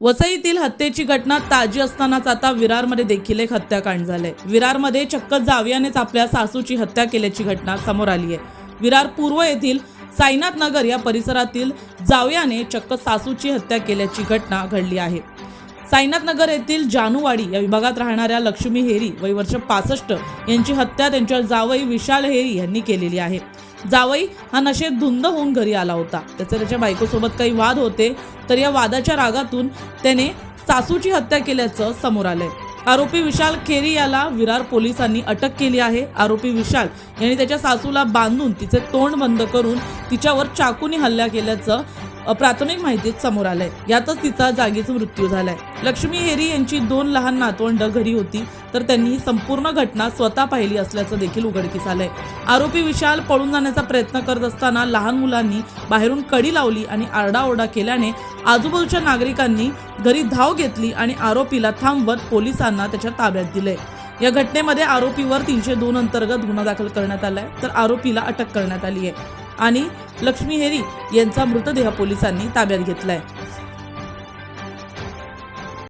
वसईतील हत्येची घटना ताजी असतानाच आता विरारमध्ये देखील एक हत्याकांड झालंय. विरारमध्ये चक्क जावयानेच आपल्या सासूची हत्या केल्याची घटना समोर आली आहे. विरार पूर्व येथील साईनाथ नगर या परिसरातील जावयाने चक्क सासूची हत्या केल्याची घटना घडली आहे. साईनाथ नगर येथील जानूवाडी या विभागात राहणाऱ्या लक्ष्मी हेरी वय वर्ष पासष्ट यांची हत्या त्यांच्या जावई विशाल हेरी यांनी केलेली आहे. जावई हा नशेत धुंद होऊन घरी आला होता. त्याचे त्याच्या बायकोसोबत काही वाद होते तर या वादाच्या रागातून त्याने सासूची हत्या केल्याचं समोर आलंय. आरोपी विशाल खेरी याला विरार पोलिसांनी अटक केली आहे. आरोपी विशाल यांनी त्याच्या सासूला बांधून तिचे तोंड बंद करून तिच्यावर चाकूने हल्ला केल्याचं प्राथमिक माहितीत समोर आलंय. यातच तिचा जागीच मृत्यू झालाय. लक्ष्मी हेरी यांची दोन लहान नातवंड घरी होती तर त्यांनी ही संपूर्ण घटना स्वतः पाहिली असल्याचं देखील उघडकीस आलंय. आरोपी विशाल पळून जाण्याचा प्रयत्न करत असताना लहान मुलांनी बाहेरून कडी लावली आणि आरडाओरडा केल्याने आजूबाजूच्या नागरिकांनी घरी धाव घेतली आणि आरोपीला थांबवत पोलिसांना त्याच्या ताब्यात दिले या घटनेमध्ये आरोपीवर तीनशे दोन अंतर्गत गुन्हा दाखल करण्यात आलाय तर आरोपीला अटक करण्यात आली आहे. आणि लक्ष्मी हेरी यांचा मृतदेह पोलिसांनी ताब्यात घेतलाय.